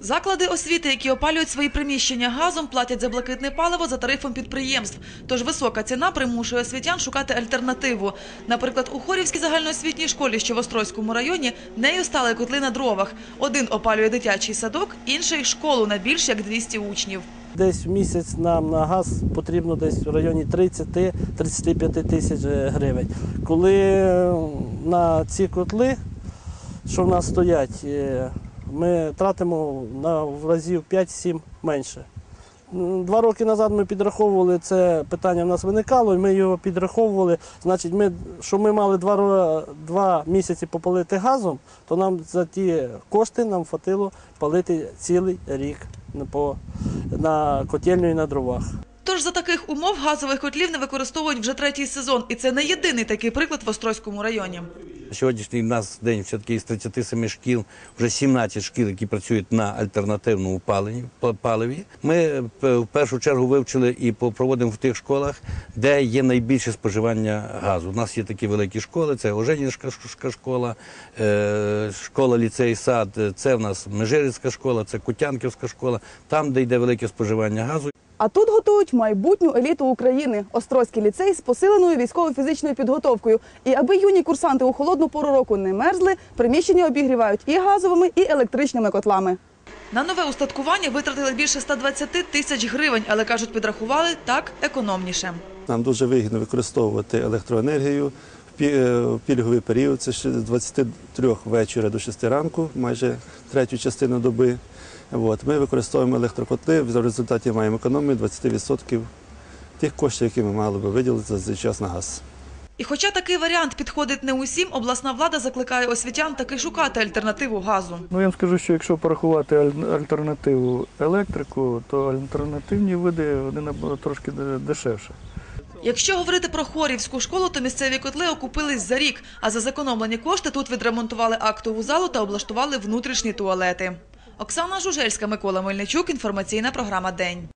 Заклади освіти, які опалюють свої приміщення газом, платять за блакитне паливо за тарифом підприємств. Тож висока ціна примушує освітян шукати альтернативу. Наприклад, у Хорівській загальноосвітній школі, що в Острозькому районі, нею стали котли на дровах. Один опалює дитячий садок, інший – школу на більш як 200 учнів. Десь в місяць нам на газ потрібно десь в районі 30-35 тисяч гривень. Коли е, на ці котли, що в нас стоять, е, ми тратимо на в разів 5-7 менше. Два роки назад ми підраховували це питання. В нас виникало, і ми його підраховували. Значить, ми, що ми мали два, два місяці попалити газом, то нам за ті кошти нам хватило палити цілий рік по, на котельню і на дровах. Тож за таких умов газових котлів не використовують вже третій сезон. І це не єдиний такий приклад в Острозькому районі. Сьогоднішній в нас день все-таки із 37 шкіл, вже 17 шкіл, які працюють на альтернативному паливі. паливі. Ми е, в першу чергу вивчили і проводимо в тих школах, де є найбільше споживання газу. У нас є такі великі школи, це Оженівська школа, е, школа ліцей сад, е, це в нас Межирицька школа, це Кутянківська школа, там, де йде велике споживання газу. А тут готують майбутню еліту України Острозький ліцей з посиленою військово-фізичною підготовкою. І аби юні курсанти у холодну пору року не мерзли, приміщення обігрівають і газовими, і електричними котлами. На нове устаткування витратили більше 120 тисяч гривень, але, кажуть, підрахували так економніше. Нам дуже вигідно використовувати електроенергію в е, пільговий період. Це з 23 вечора до 6 ранку, майже третю частину доби. От. Ми використовуємо електрокотли, в результаті маємо економію 20% тих коштів, які ми мали би виділити за цей час на газ. І хоча такий варіант підходить не усім, обласна влада закликає освітян таки шукати альтернативу газу. Ну я вам скажу, що якщо порахувати аль- альтернативу електрику, то альтернативні види вони трошки дешевше. Якщо говорити про Хорівську школу, то місцеві котли окупились за рік, а за зекономлені кошти тут відремонтували актову залу та облаштували внутрішні туалети. Оксана Жужельська, Микола Мельничук, інформаційна програма День.